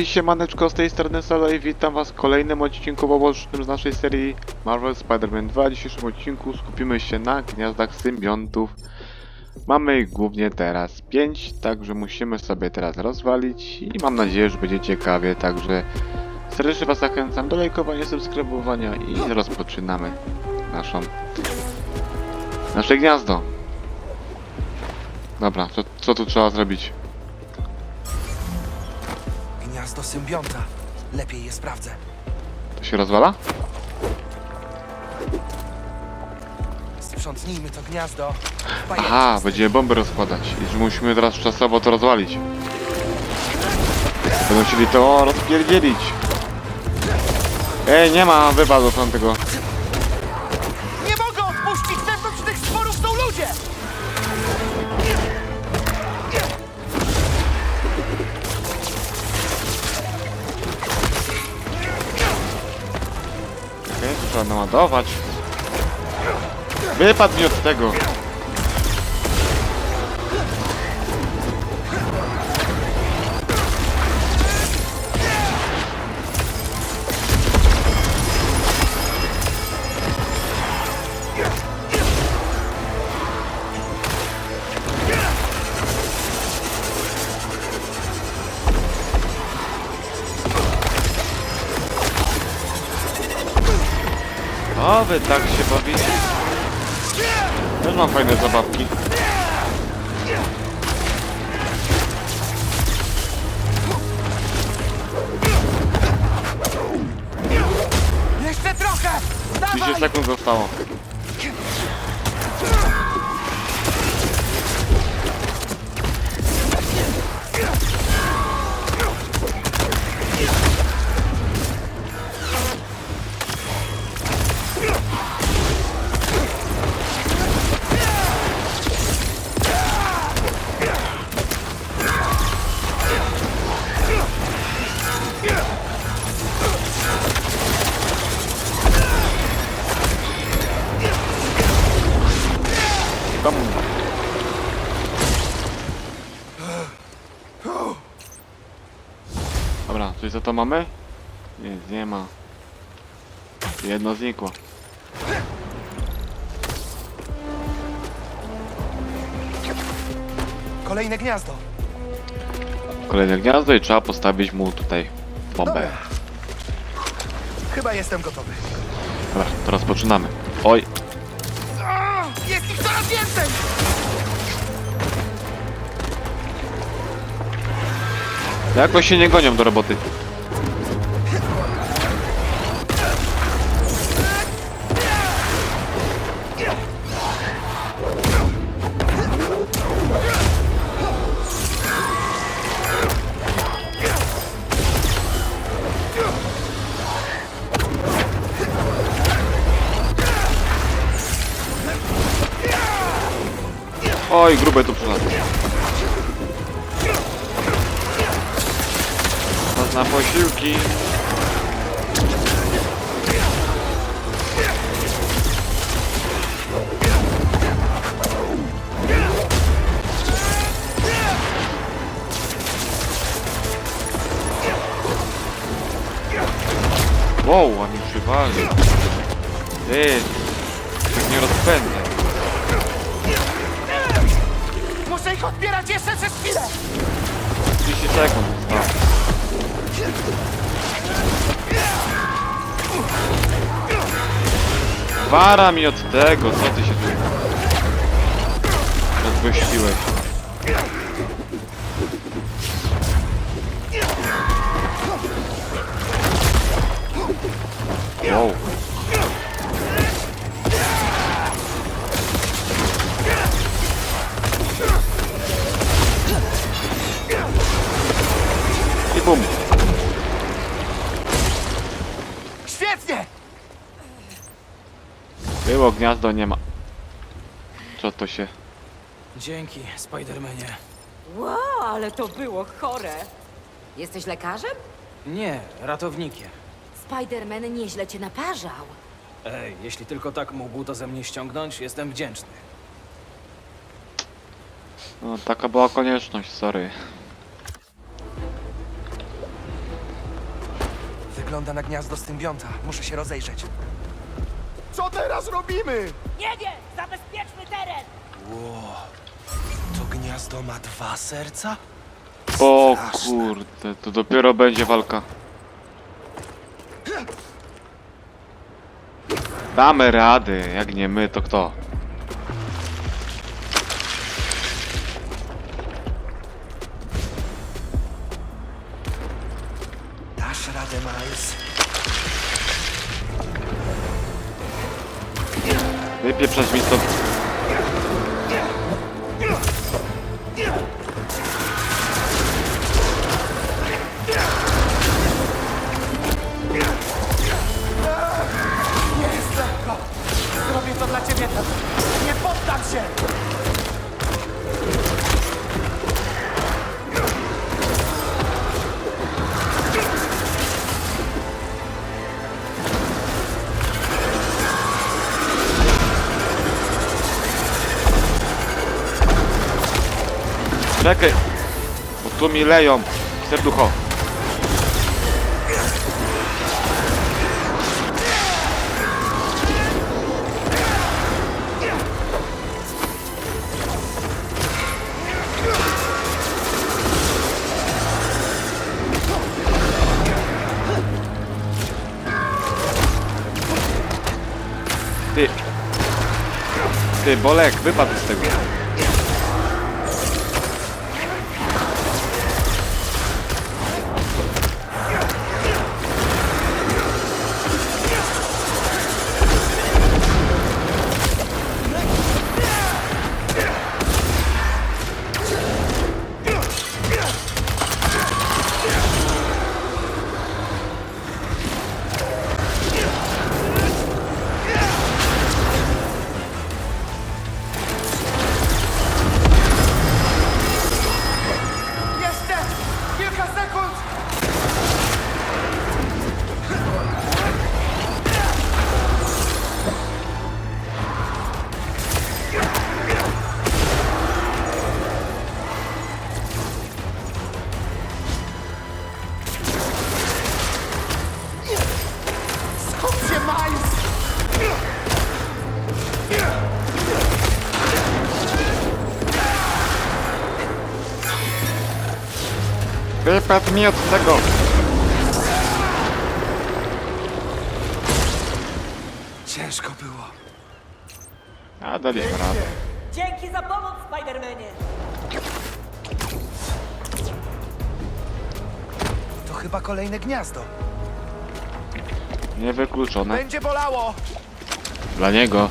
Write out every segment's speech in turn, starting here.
Cześć siemaneczko, z tej strony Solo i witam was w kolejnym odcinku pobocznym z naszej serii Marvel Spider-Man 2. W dzisiejszym odcinku skupimy się na gniazdach symbiontów. Mamy ich głównie teraz 5, także musimy sobie teraz rozwalić i mam nadzieję, że będzie ciekawie, także serdecznie was zachęcam do lajkowania, subskrybowania i rozpoczynamy naszą nasze gniazdo. Dobra, co, co tu trzeba zrobić? Gniazdo symbionta. Lepiej je sprawdzę. To się rozwala? Sprzątnijmy to gniazdo. Aha, będziemy bomby rozkładać i musimy teraz czasowo to rozwalić. Będą chcieli to rozpierdzielić. Ej, nie ma wypadów tam tego. Trzeba naładować. Wypadł mi od tego. Wy tak się bawicie. Też mam fajne zabawki. Jeszcze trochę! 30 Dawaj! sekund zostało. Za to mamy? Nic, nie ma. Jedno znikło. Kolejne gniazdo. Kolejne gniazdo i trzeba postawić mu tutaj bombę. Dobra. Chyba jestem gotowy. Dobra, to rozpoczynamy. Oj, A, Jest ich coraz więcej! jakoś się nie gonią do roboty. Oj, grube tu przyszedł. Czas na posiłki. Wow, a mi przywali. Ty, tak nie rozpędzę. Ich odbierać jeszcze przez chwilę! 30 sekund zostało. Wara mi od tego, co ty się tu rozgościłeś. Wow. Gniazdo, nie ma. Co to się... Dzięki, Spidermanie. Wow, ale to było chore. Jesteś lekarzem? Nie, ratownikiem. Spider-Man nieźle cię naparzał. Ej, jeśli tylko tak mógł to ze mnie ściągnąć, jestem wdzięczny. No, taka była konieczność, sorry. wygląda na gniazdo symbionta. Muszę się rozejrzeć. Co teraz robimy? Nie wiem! Zabezpieczmy teren! To gniazdo ma dwa serca? O kurde, to dopiero będzie walka. Damy rady, jak nie my, to kto? Dasz radę, Miles. Wypieprzać mi stąd. Nie lekko. Zrobię to dla ciebie. Nie poddam się. Czekaj, bo tu mi leją. Serducho. Ty. Bolek, wypadł z tego. Wypadł mi od tego. Ciężko było. A daliśmy radę. Dzięki za pomoc, Spidermanie! To chyba kolejne gniazdo. Niewykluczone. Będzie bolało. Dla niego.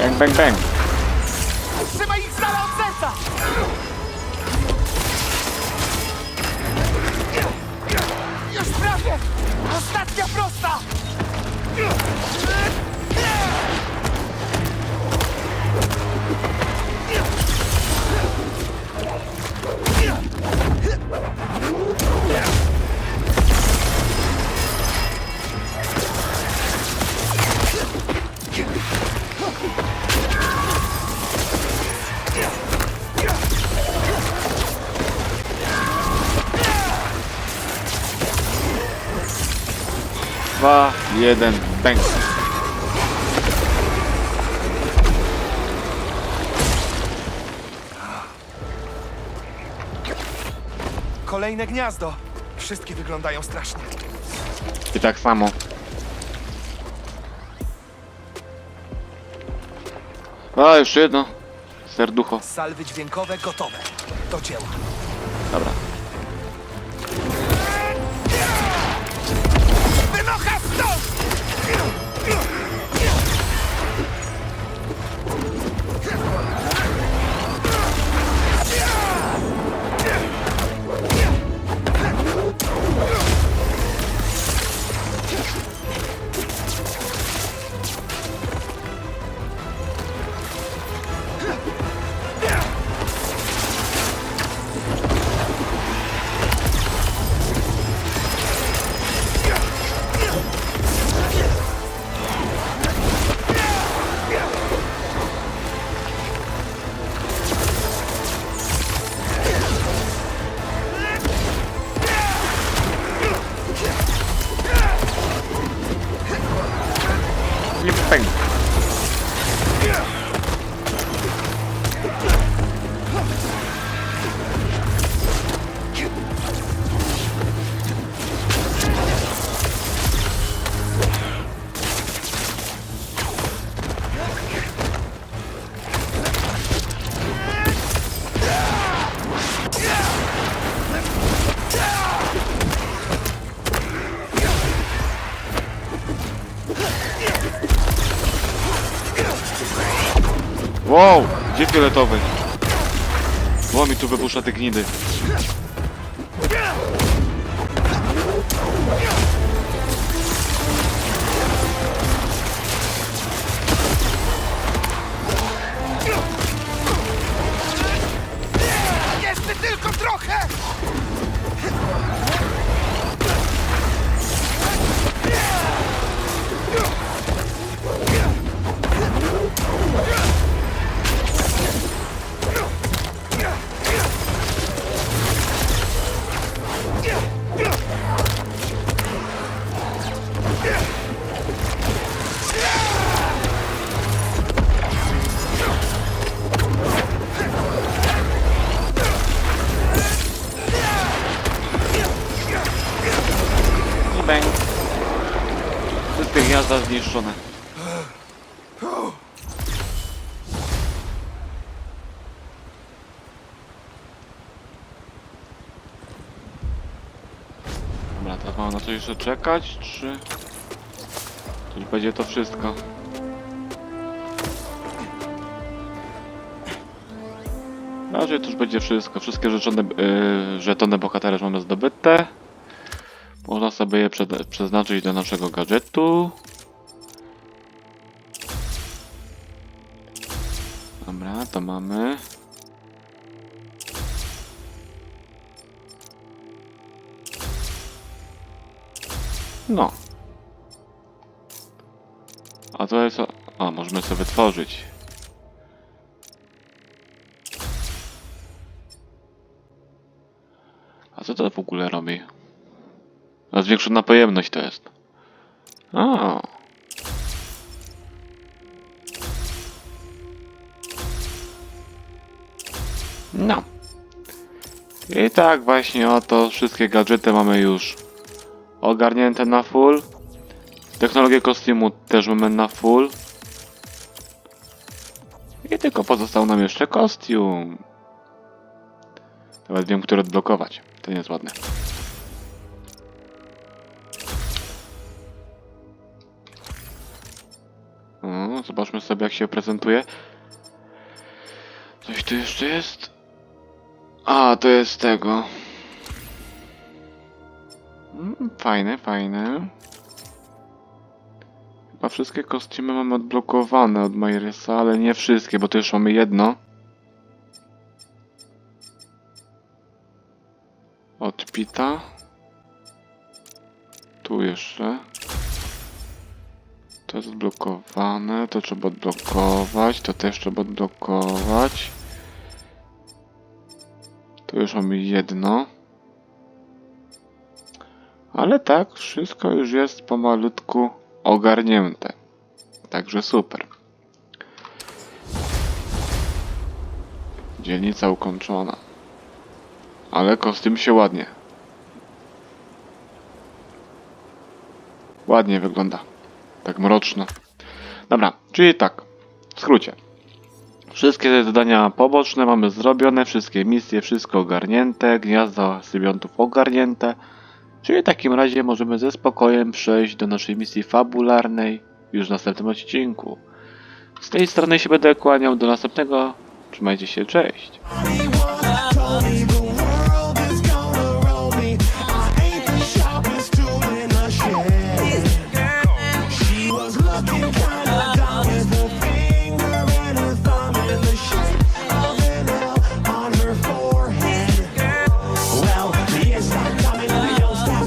Bang, bang, bang. Trzymaj ich z dala od serca. Już prawie. Ostatnia prosta. Dwa, jeden, bang. Kolejne gniazdo. Wszystkie wyglądają strasznie. I tak samo. A, jeszcze jedno. Serducho. Salwy dźwiękowe gotowe. Do dzieła. Dobra. だ Wow! Gdzie fioletowy? Bo mi tu wypuszcza te gnidy. Jeszcze tylko trochę! I Mamy na coś jeszcze czekać, czy... Już będzie to wszystko. Raczej to już będzie wszystko. Wszystkie rzeczone, yy, żetony bohatera już mamy zdobyte. Można sobie je przeznaczyć do naszego gadżetu. Dobra, to mamy. No. A to jest... A, możemy sobie tworzyć. A co to w ogóle robi? A zwiększona pojemność to jest. A. No. I tak właśnie oto wszystkie gadżety mamy już ogarnięte na full. Technologię kostiumu też mamy na full. I tylko pozostał nam jeszcze kostium. Nawet wiem, który odblokować. To nie jest ładne. O, zobaczmy sobie jak się prezentuje. Coś tu jeszcze jest? A, to jest tego. Mm, Fajne, fajne. Chyba wszystkie kostiumy mamy odblokowane od Majrysa, ale nie wszystkie, bo tu już mamy jedno. Od Pita. Tu jeszcze. To jest odblokowane, to trzeba odblokować, to też trzeba odblokować. Tu już mamy jedno. Ale tak, wszystko już jest pomalutku ogarnięte. Także super. Dzielnica ukończona. Ale kostium się ładnie. Ładnie wygląda. Tak mroczno. Dobra, czyli tak. W skrócie. Wszystkie zadania poboczne mamy zrobione, wszystkie misje, wszystko ogarnięte, gniazda symbiontów ogarnięte. Czyli w takim razie możemy ze spokojem przejść do naszej misji fabularnej już w następnym odcinku. Z tej strony się będę kłaniał do następnego. Trzymajcie się, cześć.